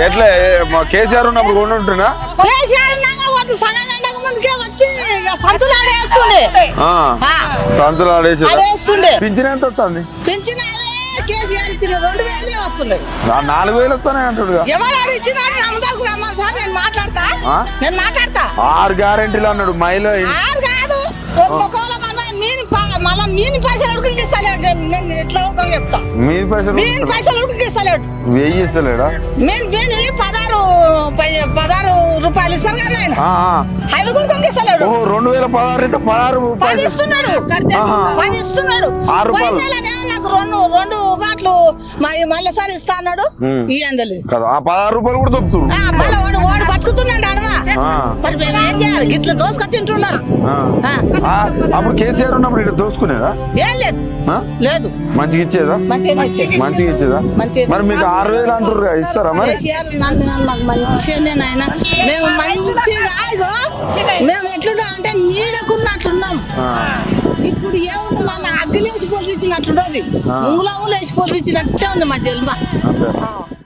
ఎట్లా కేసీఆర్ ఉన్నప్పుడు కొండ ఉంటున్నా కేసీఆర్ ఉన్నాక వాటి సగం ఎండక ముందుకే వచ్చి ఇక సంచులు ఆడేస్తుండే. సంచులు పింఛన్ ఎంత వస్తుంది? పెంచిన కేసీఆర్ ఇచ్చిన రెండు వేలే వస్తున్నాయి నాలుగు వేలు వస్తానే అంటాడుగా. ఎవరు అమ్మదాకు రమ్మా సార్ నేను మాట్లాడతా? నేను మాట్లాడతా. ఆరు గ్యారెంటీలు అన్నాడు మైలో ఆరు కాదు మీని ప- మళ్ళా మీని పైసలు ఎట్లా చెప్తా. మీ పైసలు ఇస్తలేడు. వెయ్యి ఇస్తలేడా? పదహారు పై- పదహారు రూపాయలు ఇస్తారు కానీ ఆయన. ఆ, ఆ. అవి కూడా రెండు వేల పదహారు అయితే పదహారు పది పైసలు. ఇస్తున్నాడు. ఆహా. పది ఇస్తున్నాడు. ఆరు పోయిన రూపాయలు. నెలనే నాకు రెండు రెండు బాట్లు మళ్ళీసారి ఇస్తా అన్నాడు. ఉమ్. ఈ అందలి కదా ఆ పదహారు రూపాయలు కూడా మళ్ళీ బతుకుతున్నాడు అడవా ఆ. మరి మేము ఏం చేయాలి? గిట్ల దోసుక తింటున్నారు. అప్పుడు కేసీఆర్ ఉన్నప్పుడు ఇటు దోసుకునేదా? ఏం లేదు? లేదు. మంచిగా ఇచ్చేదా? మంచిగా ఇచ్చేది. మరి మీకు ఆరు వేలు అంటారు ఇస్తారా మరి? మంచిగానే నాయన. మేము మంచిగా మేము ఎట్లున్నాం అంటే నీడకున్నట్లున్నాం ఆ. ఇప్పుడు ఏముంది? మన అగ్గిలేసి పొలిచినట్లున్నది ఆ. ముంగులో లేచి పొలిచినట్టే ఉంది మా జన్మ